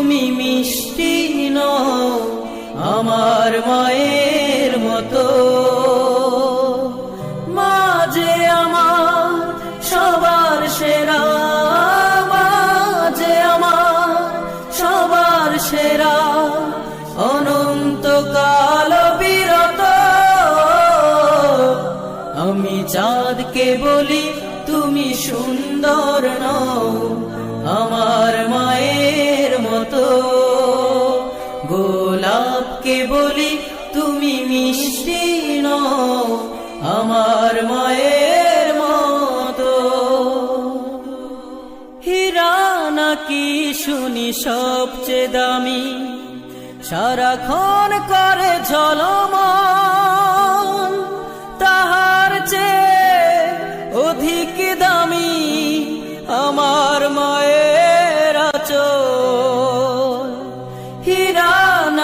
তুমি মিষ্টি নও আমার মায়ের মতো। মাঝে আমার সবার সেরা, মাঝে আমার সবার সেরা অনন্তকাল বিরত। আমি চাঁদকে বলি, তুমি সুন্দর নও। আমার বলি তুমি মিষ্টি আমার মায়ের মতো। হীরা নাকি শুনি সবচেয়ে দামি সারাক্ষণ করে ঝলমন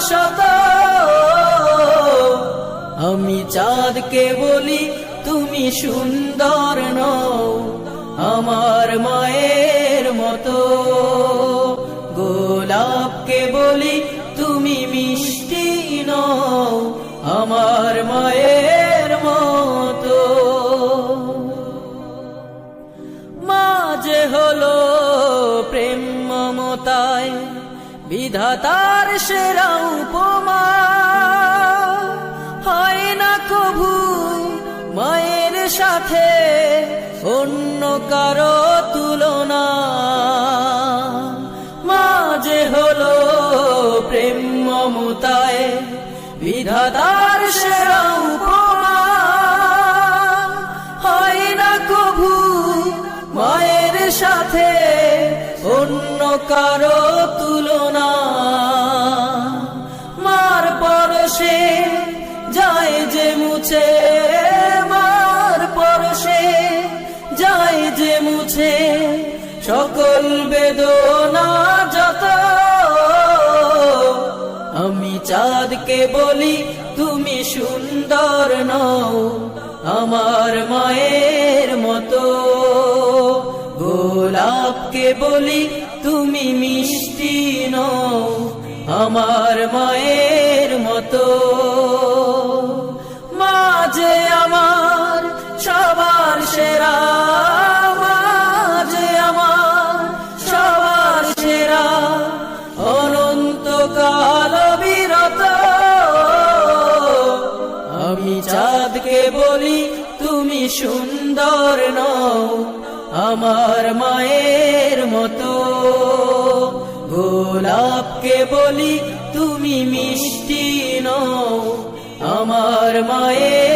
শত। আমি চাঁদকে বলি, তুমি সুন্দর নও। আমার মায়ের মতো। গোলাপকে বলি, তুমি মিষ্টি নও। আমার মায়ের মতো। মাঝে হলো বিধাতার সেরা উপমা। হয় না কভু মায়ের সাথে অন্য কারও তুলনা। মাঝে হলো প্রেম মমতায় বিধাতার সেরা উপমা। হয় না কভু মায়ের সাথে অন্য কারও যে মুছে মার পরশে, যায় যে মুছে সকল বেদনা যত। আমি চাঁদকে বলি, তুমি সুন্দর নও, আমার মায়ের মতো। গোলাপকে বলি, তুমি মিষ্টি নও, আমার মায়ের মতো। মাঝে আমার, সবার সেরা মাঝে আমার, সবার সেরা অনন্তকাল বিরত। আমি চাঁদকে বলি, তুমি সুন্দর নও, আমার মায়ের মতো। গোলাপকে বলি, তুমি মিষ্টি নও, আমার মায়ের